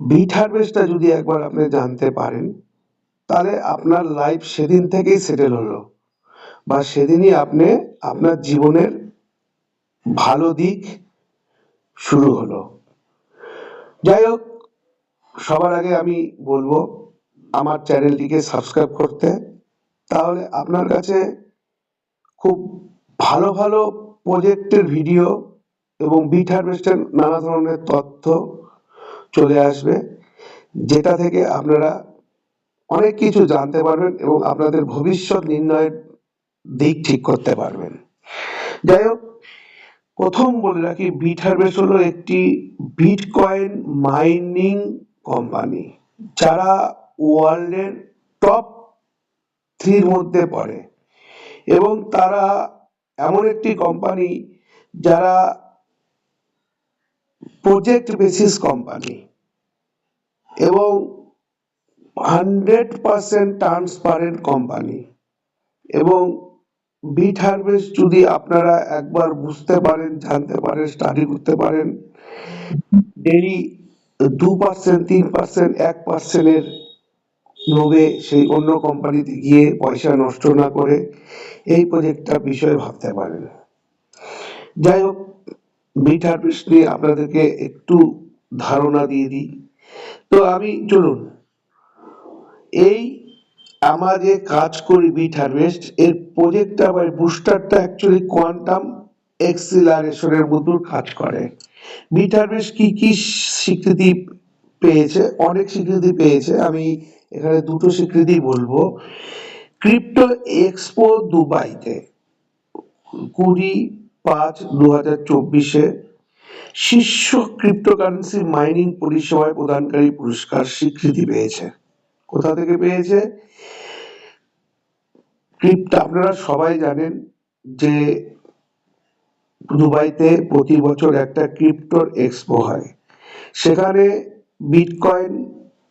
Bit হারভেস্টটা যদি একবার আপনি জানতে পারেন, তাহলে আপনার লাইফ সেদিন থেকেই সেটেল হলো বা সেদিনই আপনি আপনার জীবনের ভালো দিক শুরু হলো। যাই হোক, সবার আগে আমি বলব, আমার চ্যানেলটিকে সাবস্ক্রাইব করতে, তাহলে আপনার কাছে খুব ভালো ভালো প্রজেক্টের ভিডিও এবং বিট হারভেস্টের নানা ধরনের তথ্য চলে আসবে। যেটা থেকে আপনারা অনেক কিছু জানতে পারবেন এবং আপনাদের ভবিষ্যৎ নির্ণয়ের দিক ঠিক করতে পারবেন। যাই হোক, প্রথম বলে রাখি বিট হারভেস্ট হলো একটি বিটকয়েন মাইনিং কোম্পানি যারা ওয়ার্ল্ডের টপ থ্রির মধ্যে পড়ে এবং তারা এমন একটি কোম্পানি যারা প্রজেক্ট বেসিস কোম্পানি এবং হান্ড্রেড পার্সেন্ট ট্রান্সপারেন্ট কোম্পানি এবং বিট হারভেস্ট যদি আপনারা একবার বুঝতে পারেন, জানতে পারেন স্টাডি করতে পারেন ডেলি দু পার্সেন্ট তিন পার্সেন্ট এক পার্সেন্টের লোভে সেই অন্য কোম্পানিতে গিয়ে পয়সা নষ্ট না করে এই প্রজেক্টটা বিষয়ে ভাবতে পারেন। যাই হোক বিট হারভেস্ট নিয়ে আপনাদেরকে একটু ধারণা দিয়ে দিই। তো আমি, চলুন। এই আমরা যে কাজ করি বিট হারভেস্ট এর প্রজেক্টটা বা বুস্টারটা অ্যাকচুয়ালি কোয়ান্টাম এক্সিলারেশনের মতো কাজ করে। বিট হারভেস্ট কি কি স্বীকৃতি পেয়েছে? অনেক স্বীকৃতি পেয়েছে। আমি এখানে দুটো স্বীকৃতি বলব। ক্রিপ্টো এক্সপো দুবাইতে কুড়ি পাঁচ দু হাজার চব্বিশে শীর্ষ ক্রিপ্টোকারেন্সি মাইনিং পরিষেবায় প্রদানকারী পুরস্কার স্বীকৃতি পেয়েছে। কোথা থেকে পেয়েছে? ক্রিপ্টো, আপনারা সবাই জানেন যে দুবাইতে প্রতি বছর একটা ক্রিপ্টোর এক্সপো হয়। সেখানে বিটকয়েন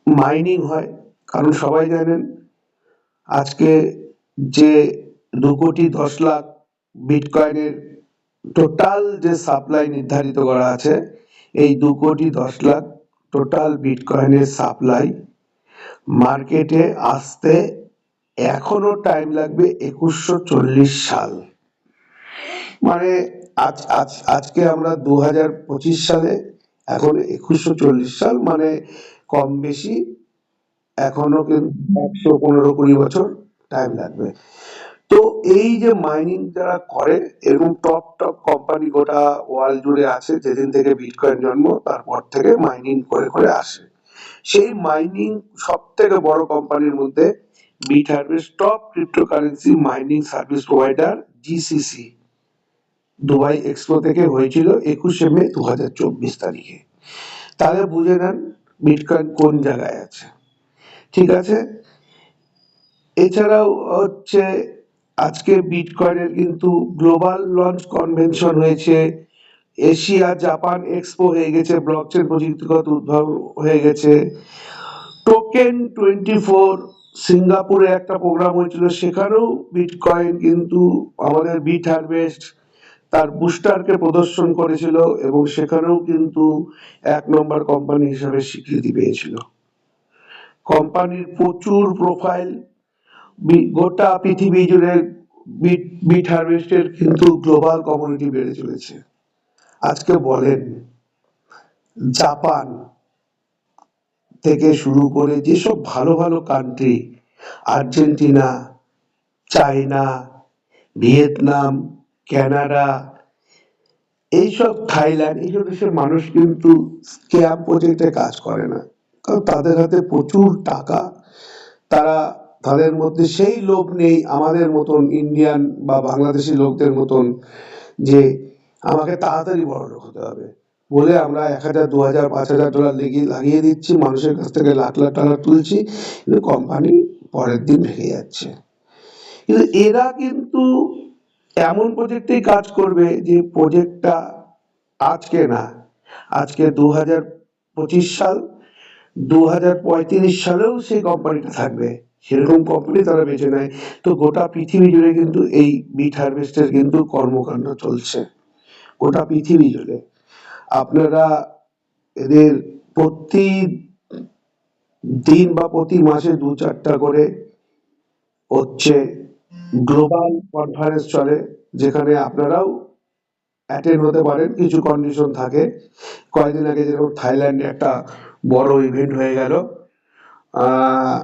মাইনিং হয়। কারণ সবাই জানেন, আজকে যে দু কোটি দশ লাখ বিটকয়েনের টোটাল যে সাপ্লাই নির্ধারিত করা আছে, এই দু কোটি দশ লাখ টোটাল বিটকয়েনের সাপ্লাই মার্কেটে আসতে এখনও টাইম লাগবে একুশশো সাল। মানে আজ আজ, আজকে আমরা দু হাজার পঁচিশ সালে, এখন একুশশো চল্লিশ সাল মানে কম বেশি এখনও কিন্তু একশো পনেরো কুড়ি বছর টাইম লাগবে। তো এই যে মাইনিং যারা করে, এরকম টপ টপ কোম্পানি গোটা ওয়ার্ল্ড জুড়ে আছে, যেদিন থেকে বিটকয়েন জন্ম, তারপর থেকে মাইনিং করে করে আসে। সেই মাইনিং সব থেকে বড় কোম্পানির মধ্যে Bit Harvest top cryptocurrency mining service provider GCC Dubai expo থেকে হয়েছিল একুশে মে দু হাজার চব্বিশ তারিখে। তাহলে বুঝে নেন বিটকয়েন কোন জায়গায় আছে। ঠিক আছে? এছাড়াও হচ্ছে আজকে বিটকয়েনের কিন্তু গ্লোবাল লঞ্চ কনভেনশন হয়েছে। এশিয়া জাপান এক্সপো হয়ে গেছে, ব্লকচেন প্রযুক্তিগত উদ্ভব হয়ে গেছে। টোকেন টোয়েন্টি ফোর, সিঙ্গাপুরে একটা প্রোগ্রাম হয়েছিল, সেখানেও বিটকয়েন কিন্তু আমাদের বিট হারভেস্ট তার বুস্টারকে প্রদর্শন করেছিল এবং সেখানেও কিন্তু এক নম্বর কোম্পানি হিসাবে স্বীকৃতি পেয়েছিল। কোম্পানির প্রচুর প্রোফাইল গোটা পৃথিবী জুড়ে বিট বিট হারভেস্টের কিন্তু গ্লোবাল কমিউনিটি বেড়ে চলেছে। আজকে বলেন, জাপান থেকে শুরু করে যেসব ভালো ভালো country Argentina, China, Vietnam Canada এইসব থাইল্যান্ড, এইসব দেশের মানুষ কিন্তু স্ক্যাম প্রজেক্টে কাজ করে না। কারণ তাদের হাতে প্রচুর টাকা, তারা তাদের মধ্যে সেই লোভ নেই আমাদের মতন ইন্ডিয়ান বা বাংলাদেশি লোকদের মতন যে আমাকে তাড়াতাড়ি বড় লোক হতে হবে। বলে আমরা এক হাজার, দু হাজার, পাঁচ হাজার ডলার লেগে লাগিয়ে দিচ্ছি, মানুষের কাছ থেকে লাখ লাখ টাকা তুলছি, কিন্তু কোম্পানি পরের দিন ভেঙে যাচ্ছে। কিন্তু এরা কিন্তু এমন প্রজেক্টেই কাজ করবে যে প্রজেক্টটা আজকে না, আজকে দু হাজার পঁচিশ সাল, দু হাজার পঁয়ত্রিশ সালেও সেই কোম্পানিটা থাকবে। সেরকম কোম্পানি তারা বেছে নেয়। তো গোটা পৃথিবী জুড়ে কিন্তু এই বিট হারভেস্টের কিন্তু কর্মকাণ্ড চলছে। গোটা পৃথিবী জুড়ে। আপনারা এদের প্রতি দিন বা প্রতি মাসে দু চারটা করে হচ্ছে গ্লোবাল কনফারেন্স চলে যেখানে আপনারাও অ্যাটেন্ড হতে পারেন। কিছু কন্ডিশন থাকে। কয়েকদিন আগে যেরকম থাইল্যান্ডে একটা বড় ইভেন্ট হয়ে গেল। আহ,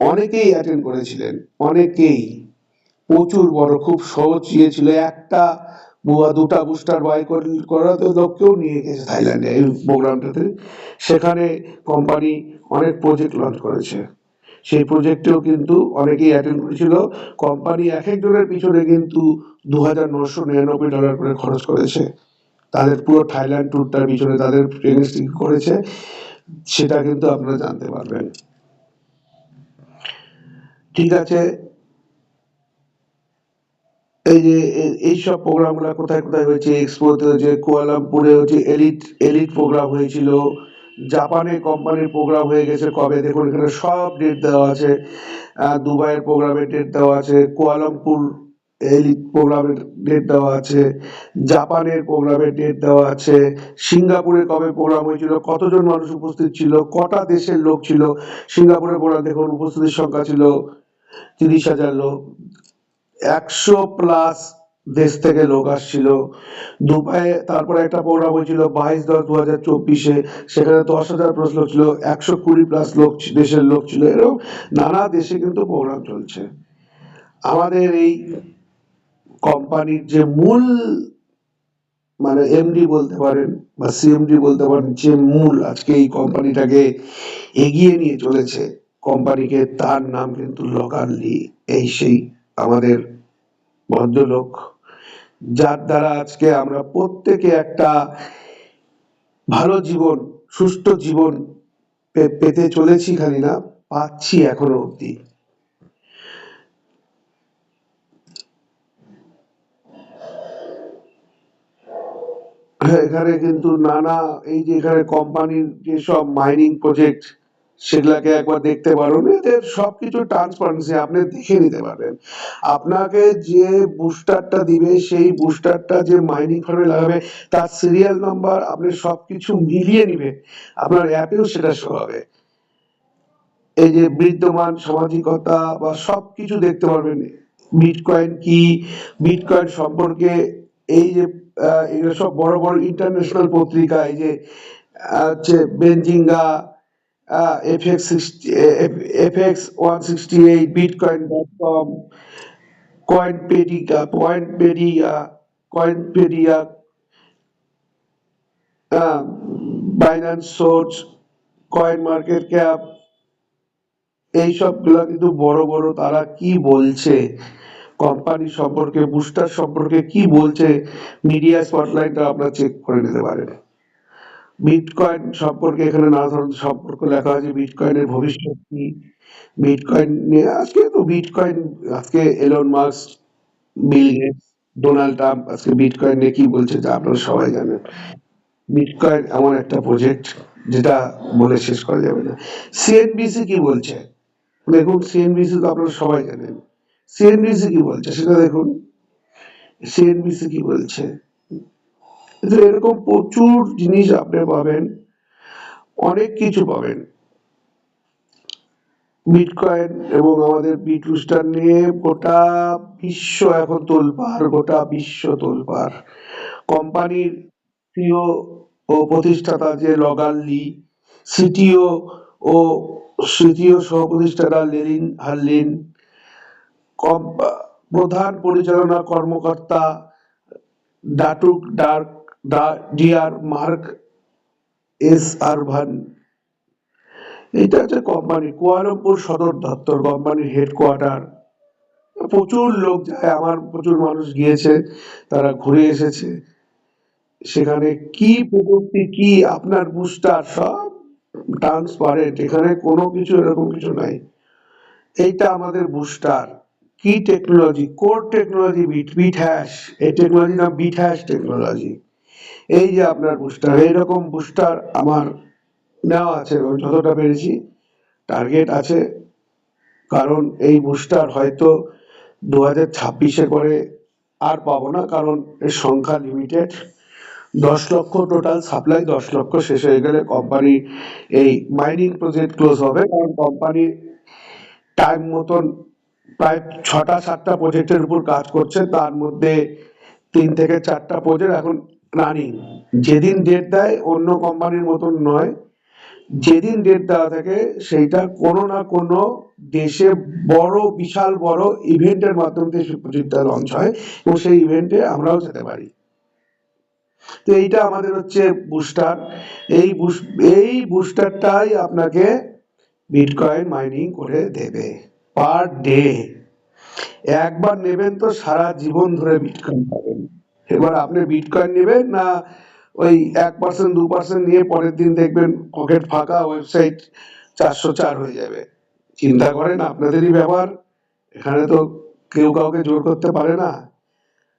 অনেকেই অ্যাটেন্ড করেছিলেন, অনেকেই। প্রচুর বড়, খুব সহজ ইয়ে ছিল। একটা বুয়া দুটা বুস্টার বাই করাতে লোককেও নিয়ে গেছে থাইল্যান্ডে, এই প্রোগ্রামটাতে সেখানে কোম্পানি অনেক প্রজেক্ট লঞ্চ করেছে। সেই প্রজেক্টেও কিন্তু অনেকেই অ্যাটেন্ড করেছিল। কোম্পানি এক একজনের পিছনে কিন্তু দু হাজার নশো নিরানব্বই ডলার করে খরচ করেছে। তাদের পুরো থাইল্যান্ড ট্যুরটার পিছনে তাদের ট্রেনিং করেছে। সেটা কিন্তু আপনারা জানতে পারবেন। ঠিক আছে? এই যে এইসব প্রোগ্রামগুলো কোথায় কোথায় হয়েছে? এক্সপোতে হয়েছে কুয়ালামপুরে হচ্ছে এলিট এলিট প্রোগ্রাম হয়েছিল। জাপানে কোম্পানির প্রোগ্রাম হয়ে গেছে। কবে? দেখুন, এখানে সব ডেট দেওয়া আছে। দুবাইয়ের প্রোগ্রামের ডেট দেওয়া আছে। কুয়ালামপুর এলিট প্রোগ্রামের ডেট দেওয়া আছে। জাপানের প্রোগ্রামের ডেট দেওয়া আছে। সিঙ্গাপুরে কবে প্রোগ্রাম হয়েছিল? কতজন মানুষ উপস্থিত ছিল? কটা দেশের লোক ছিল? সিঙ্গাপুরের প্রোগ্রাম দেখুন, উপস্থিতির সংখ্যা ছিল তিরিশ হাজার লোক। একশো প্লাস দেশ থেকে লোক আসছিল। দুবাইয়ে তারপরে একটা প্রোগ্রাম হয়েছিল বাইশ দশ দু হাজার চব্বিশে। সেখানে দশ হাজার প্লাস লোক ছিল, একশো কুড়ি প্লাস লোক দেশের লোক ছিল। এরকম নানা দেশে কিন্তু প্রোগ্রাম চলছে। আমাদের এই কোম্পানির যে মূল মানে এমডি বলতে পারেন বা সিএমডি বলতে পারেন, যে মূল আজকে এই কোম্পানিটাকে এগিয়ে নিয়ে চলেছে। কোম্পানিকে তার নাম কিন্তু লগানলি এই সেই আমাদের ভদ্রলোক, যার দ্বারা আজকে আমরা প্রত্যেকে একটা ভালো জীবন সুস্থ জীবন পেতে চলেছি খালি না পাচ্ছি এখনও অব্দি এখানে কিন্তু নানা, এই যে এখানে কোম্পানির যেসব মাইনিং প্রজেক্ট সেগুলাকে একবার দেখতে পারেন, এদের সবকিছু ট্রান্সপারেন্সি আপনি দেখে নিতে পারবেন আপনাকে যে বুস্টারটা দিবে, সেই বুস্টারটা যে মাইনিং ফার্মে লাগাবে, তার সিরিয়াল নাম্বার আপনি সবকিছু মিলিয়ে নিবে, আপনার অ্যাপেও সেটা শো হবে। এই যে বিদ্যমান সামাজিকতা বা সবকিছু দেখতে পারবেন বিটকয়েন কি বিটকয়েন সম্পর্কে এই যে এগুলো সব বড় বড় ইন্টারন্যাশনাল পত্রিকা, এই যে হচ্ছে Benzinga FX FX one sixty eight bitcoin dot com Coinpedica Pointpedia Coinpedia Binance source coin market cap এই সবগুলো কিন্তু বড় বড় তারা কি বলছে? কোম্পানি সম্পর্কে, বুস্টার সম্পর্কে কি বলছে? মিডিয়া স্পটলাইটটা আপনারা চেক করে নিতে পারেন। বিটকয়েন সম্পর্কে এখানে নানা ধরনের সম্পর্ক লেখা আছে। বিটকয়েনের ভবিষ্যৎ কি? বিটকয়েন নিয়ে আজকে তো বিটকয়েন আজকে Elon Musk Bill Gates Donald Trump আজকে বিটকয়েন নিয়ে কি বলছে যা আপনারা সবাই জানেন। বিটকয়েন এমন একটা প্রজেক্ট যেটা বলে শেষ করা যাবে না। সিএনবিসি কি বলছে? দেখুন সিএনবিসি তো আপনারা সবাই জানেন। সিএনবিসি কি বলছে সেটা দেখুন। সিএনবিসি কি বলছে? এরকম প্রচুর জিনিস আপনি পাবেন, অনেক কিছু পাবেন। বিটকয়েন এবং আমাদের বিটুস্টার নিয়ে গোটা বিশ্ব এখন তোলপাড়, গোটা বিশ্ব তোলপাড়। কোম্পানির সিও ও প্রতিষ্ঠাতা যে লগান লি সিটিও ও সিটিও সহ প্রতিষ্ঠাতা লেলিন হার্লিন প্রধান পরিচালনা কর্মকর্তা ডাটুক ডার্ক ডা- ডিয়ার মার্ক এস আরভান। এটা হচ্ছে কোম্পানি, কুয়ালালামপুর সদর দপ্তর, কোম্পানির হেডকোয়ার্টার। প্রচুর লোক যায়, আমার প্রচুর মানুষ গিয়েছে, তারা ঘুরে এসেছে। সেখানে কি প্রযুক্তি, কি আপনার বুস্টার, সব ট্রান্সপারেন্ট, এখানে কোনো কিছু, এরকম কিছু নাই। এইটা আমাদের বুস্টার। কি technology? Core technology, bit bit hash এই টেকনোলজি না বিট হ্যাশ টেকনোলজি? এই যে আপনার বুস্টার, এইরকম বুস্টার আমার নেওয়া আছে যতটা পেরেছি। টার্গেট আছে, কারণ এই বুস্টার হয়তো দু হাজার ছাব্বিশে করে আর পাবো না, কারণ এর সংখ্যা লিমিটেড দশ লক্ষ টোটাল সাপ্লাই দশ লক্ষ শেষ হয়ে গেলে কোম্পানি এই মাইনিং প্রজেক্ট ক্লোজ হবে, কারণ কোম্পানি টাইম মতন প্রায় ছটা, সাতটা প্রজেক্টের উপর কাজ করছে, তার মধ্যে তিন থেকে চারটা প্রজেক্ট এখন রানিং যেদিন ডেট দেয় অন্য কোম্পানির মতন নয়। যেদিন ডেট দেওয়া থাকে, সেইটা কোনো না কোনো দেশে বড়, বিশাল, বড় ইভেন্টের মাধ্যমে সেই প্রজেক্টটা লঞ্চ হয় এবং সেই ইভেন্টে আমরাও যেতে পারি। তো এইটা আমাদের হচ্ছে বুস্টার এই এই বুস্টারটাই আপনাকে বিটকয়েন মাইনিং করে দেবে পার ডে একবার নেবেন তো সারা জীবন ধরে বিটকয়েন পাবেন। এবার আপনি বিটকয়েন নেবেন না ওই এক পার্সেন্ট দু পার্সেন্ট নিয়ে পরের দিন দেখবেন পকেট ফাঁকা ওয়েবসাইট চারশো চার হয়ে যাবে। চিন্তা করেন, আপনাদেরই ব্যাপার এখানে তো কেউ কাউকে জোর করতে পারে না।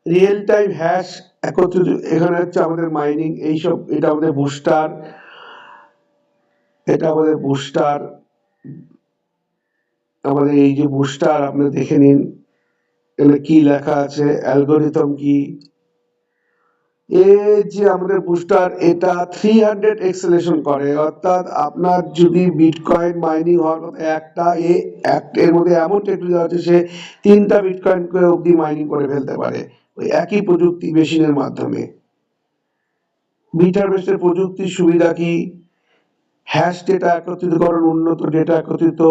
রিয়েল টাইম হ্যাশ একত্রিত, এখানে হচ্ছে আমাদের মাইনিং এইসব, এটা আমাদের বুস্টার এটা আমাদের বুস্টার আমাদের এই যে বুস্টার আপনি দেখে নিন। এখানে কি লেখা আছে? অ্যালগোরিদম কি? এই যে আমাদের বুস্টার এটা থ্রি হান্ড্রেড এক্সেলেশন করে। অর্থাৎ আপনার যদি বিটকয়েন মাইনিং হওয়ার কথা একটা এ এর মধ্যে এমন টেকনোলজি আছে সে তিনটা বিটকয়েন করে অবধি মাইনিং করে ফেলতে পারে। ওই একই প্রযুক্তি মেশিনের মাধ্যমে। বিটারবেসের প্রযুক্তির সুবিধা কি? হ্যাশ ডেটা একত্রিতকরণ, উন্নত ডেটা একত্রিত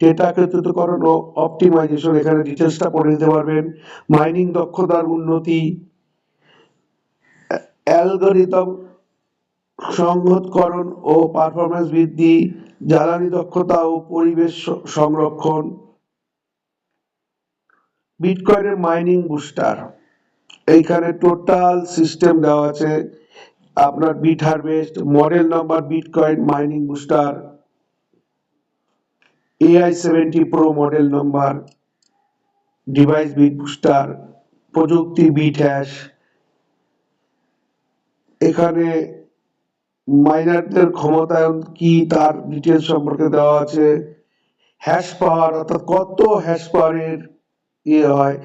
ডেটা একত্রিতকরণ ও অপটিমাইজেশন এখানে ডিটেলসটা পড়ে নিতে পারবেন। মাইনিং দক্ষতার উন্নতি অ্যালগরিদম সংহতকরণ ও পারফরম্যান্স বৃদ্ধি, জ্বালানি দক্ষতা ও পরিবেশ সংরক্ষণ, বিটকয়েনের মাইনিং বুস্টার। এইখানে টোটাল সিস্টেম দেওয়া আছে। আপনার Bit Harvest, model number, bitcoin, mining booster, AI seventy pro model number, device bit booster, প্রযুক্তি বিট হ্যাশ এখানে মাইনারদের ক্ষমতায়ন কি তার ডিটেলস সম্পর্কে দেওয়া আছে? হ্যাশ পাওয়ার অর্থাৎ কত হ্যাশ পাওয়ারের ইয়ে হয়?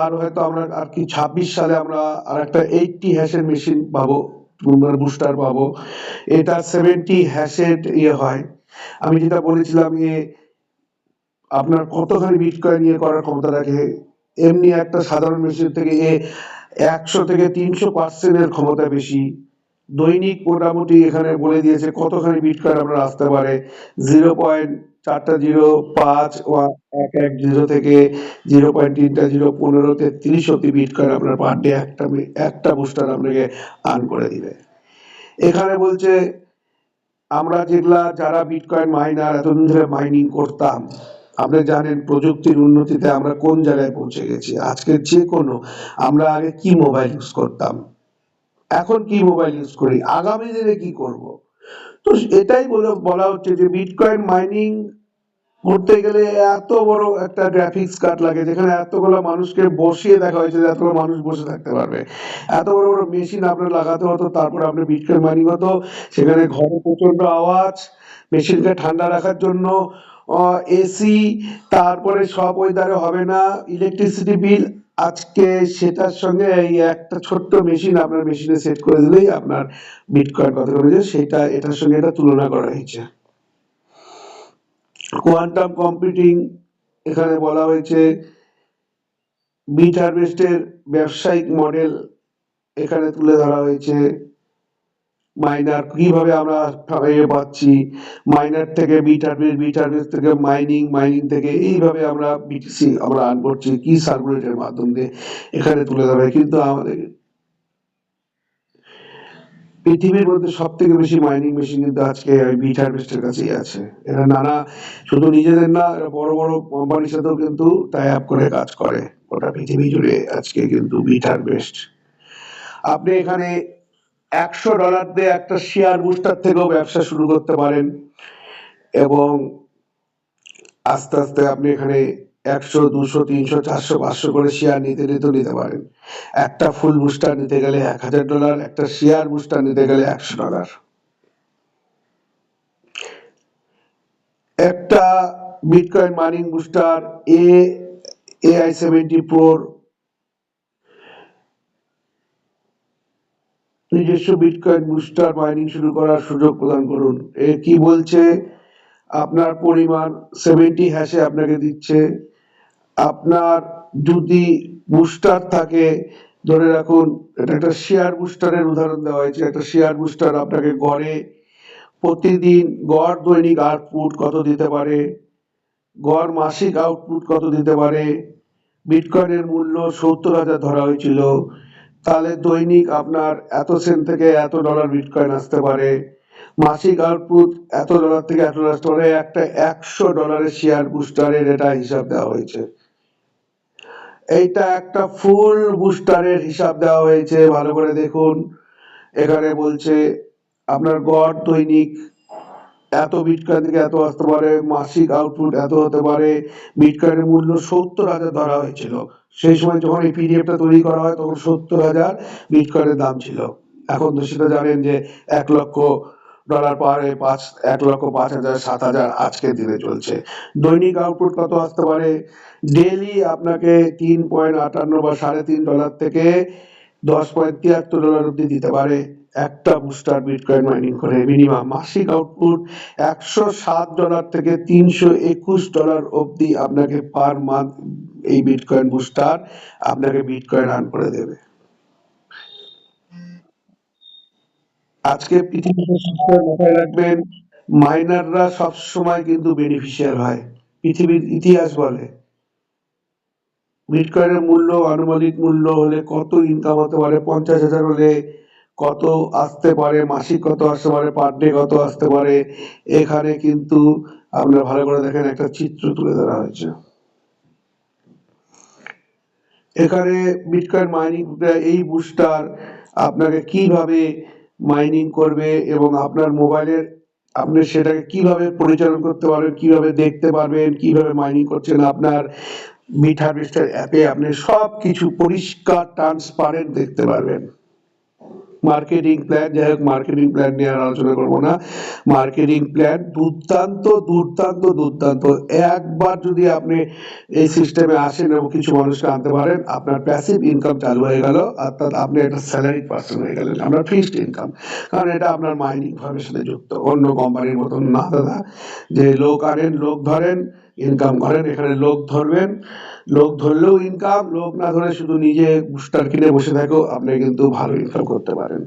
আর হয়তো আমরা আর কি ছাব্বিশ সালে আমরা আর একটা এইটটি হ্যাশের মেশিন পাবো বুস্টার পাবো। এটা সেভেন্টি হ্যাশের ইয়ে হয়। আমি যেটা বলেছিলাম ইয়ে আপনার কতখানি বিটকয়েন ইয়ে করার ক্ষমতা রাখে এমনি একটা সাধারণ মেশিন থেকে এ একশো থেকে তিনশো পার্সেন্টের ক্ষমতা বেশি। দৈনিক মোটামুটি এখানে বলে দিয়েছে কতখানি বিটকয়েন আপনার আসতে পারে? জিরো পয়েন্ট চারটা জিরো পাঁচ এক এক জিরো থেকে জিরো পয়েন্ট তিনটা জিরো পনেরো তেত্রিশ অব্দি বিটকয়েন আপনার পার ডে একটা একটা বুস্টার আপনাকে আর্ন করে দিবে। এখানে বলছে, আমরা যেগুলা, যারা বিটকয়েন মাইনার এতদিন ধরে মাইনিং করতাম আপনি জানেন প্রযুক্তির উন্নতিতে আমরা কোন জায়গায় পৌঁছে গেছি? আজকে যে কোনো, আমরা আগে কি মোবাইল ইউজ করতাম? এখন কি মোবাইল ইউজ করি? আগামী দিনে কি করব? তো এটাই বলে, বলা হচ্ছে যে বিটকয়েন মাইনিং করতে গেলে এত বড় একটা গ্রাফিক্স কার্ড লাগে, যেখানে এতগুলো মানুষকে বসিয়ে দেখা হয়েছে যে এতগুলো মানুষ বসে থাকতে পারবে। এত বড় বড় মেশিন আপনার লাগাতে হতো, তারপর আপনার বিটকয়েন মাইনিং হতো, সেখানে ঘরে প্রচণ্ড আওয়াজ মেশিনকে ঠান্ডা রাখার জন্য এসি তারপরে সব ওয়েদারে হবে না। ইলেকট্রিসিটি বিল আজকে সেটার সঙ্গে এই একটা ছোট্ট মেশিন আপনার মেশিনে সেট করে দিলেই আপনার বিটকয়েন করে যে সেটা, এটার সঙ্গে এটা তুলনা করা হয়েছে। কোয়ান্টাম কম্পিউটিং এখানে বলা হয়েছে বিট হারভেস্টের ব্যবসায়িক মডেল এখানে তুলে ধরা হয়েছে। মাইনার কীভাবে আমরা ইয়ে পাচ্ছি? মাইনার থেকে বিট হারভেস্ট বিট হারভেস্ট থেকে মাইনিং মাইনিং থেকে এইভাবে আমরা বিটিসি আমরা আর্ন করছি, কি সার্কুলেটের মাধ্যম দিয়ে এখানে তুলে ধরা কিন্তু আমাদের পৃথিবীর মধ্যে সব থেকে বেশি মাইনিং মেশিন কিন্তু আজকে বিট হারভেস্টের কাছেই আছে। এরা নানা, শুধু নিজেদের না বড় বড় কোম্পানির সাথেও কিন্তু টাই আপ করে কাজ করে। গোটা পৃথিবী জুড়ে আজকে কিন্তু বিট হারভেস্ট আপনি এখানে একশো ডলার দিয়ে একটা শেয়ার বুস্টার থেকেও ব্যবসা শুরু করতে পারেন এবং আস্তে আস্তে আপনি এখানে একশো, দুশো, তিনশো, চারশো, পাঁচশো করে শেয়ার নিতে নিতে নিতে পারেন। একটা ফুল বুস্টার নিতে গেলে এক হাজার ডলার একটা শেয়ার বুস্টার নিতে গেলে একশো ডলার একটা bitcoin mining booster A AI seventy প্রোর নিজস্ব বিটকয়েন বুস্টার মাইনিং শুরু করার সুযোগ প্রদান করুন। এ কি বলছে? আপনার পরিমাণ সেভেন্টি হ্যাশে আপনাকে দিচ্ছে। আপনার যদি বুস্টার থাকে, ধরে রাখুন, এটা একটা শেয়ার বুস্টারের উদাহরণ দেওয়া হয়েছে। একটা শেয়ার বুস্টার আপনাকে গড়ে প্রতিদিন গড় দৈনিক আউটপুট কত দিতে পারে? গড় মাসিক আউটপুট কত দিতে পারে? বিটকয়েনের মূল্য সত্তর হাজার ধরা হয়েছিল। তাহলে দৈনিক আপনার এত সেন্ট থেকে এত ডলার বিটকয়েন আসতে পারে। মাসিক আউটপুট এত ডলার থেকে এত ডলার আসতে পারে। একটা একশো ডলারের শেয়ার বুস্টারের এটা হিসাব দেওয়া হয়েছে। এইটা একটা ফুল বুস্টারের হিসাব দেওয়া হয়েছে। ভালো করে দেখুন। এখানে বলছে, আপনার গড় দৈনিক এত বিটকয়েন থেকে এত আসতে পারে। মাসিক আউটপুট এত হতে পারে। বিটকয়েনের মূল্য সত্তর হাজার ধরা হয়েছিল। সেই সময় যখন এই পিডিএফটা তৈরি করা হয়, তখন সত্তর হাজার বিটকয়েনের দাম ছিল। এখন তো সেটা জানেন যে এক লক্ষ ডলার পারে পাঁচ, এক লক্ষ পাঁচ হাজার, সাত হাজার আজকের দিনে চলছে। দৈনিক আউটপুট কত আসতে পারে? ডেলি আপনাকে তিন পয়েন্ট আটান্ন বা সাড়ে তিন ডলার থেকে দশ পয়েন্ট তিয়াত্তর ডলার অব্দি দিতে পারে। একটা বুস্টার বিটকয়েন মাইনিং করে মিনিমাম মাসিক আউটপুট একশো সাত ডলার থেকে তিনশো একুশ ডলার অব্দি আপনাকে পার মান্থ এই বিটকয়েন বুস্টার আপনাকে বিটকয়েন আর্ন করে দেবে। আজকে পৃথিবীতে সবসময় মাথায় রাখবেন মাইনাররা সবসময় কিন্তু বেনিফিশিয়ার হয়, পৃথিবীর ইতিহাস বলে। বিটকয়েনের মূল্য, আনুমানিক মূল্য হলে কত ইনকাম হতে পারে, পঞ্চাশ হাজার হলে কত আসতে পারে, মাসিক কত আসতে পারে পার ডে কত আসতে পারে, এখানে কিন্তু আপনারা ভালো করে দেখেন একটা চিত্র তুলে ধরা হয়েছে। এখানে বিটকয়েন মাইনিং এই বুস্টার আপনাকে কীভাবে মাইনিং করবে এবং আপনার মোবাইলের আপনি সেটাকে কীভাবে পরিচালনা করতে পারবেন, কীভাবে দেখতে পারবেন, কীভাবে মাইনিং করছেন, আপনার মিট হারভেস্টার অ্যাপে আপনি সব কিছু পরিষ্কার ট্রান্সপারেন্ট দেখতে পারবেন। মার্কেটিং প্ল্যান যাই হোক মার্কেটিং প্ল্যান নিয়ে আর আলোচনা করব না। মার্কেটিং প্ল্যান দুর্দান্ত দুর্দান্ত দুর্দান্ত। একবার যদি আপনি এই সিস্টেমে আসেন এবং কিছু মানুষকে আনতে পারেন, আপনার প্যাসিভ ইনকাম চালু হয়ে গেল, অর্থাৎ আপনি একটা স্যালারি পার্সন হয়ে গেলেন, আপনার ফিক্সড ইনকাম কারণ এটা আপনার মাইনিং ফার্মের সাথে যুক্ত, অন্য কোম্পানির মতন না দাদা। যে লোক আনেন, লোক ধরেন ইনকাম করেন, এখানে লোক ধরবেন। লোক ধরলেও ইনকাম, লোক না ধরে শুধু নিজে বুস্টার কিনে বসে থাকো আপনি কিন্তু ভালো ইনকাম করতে পারেন।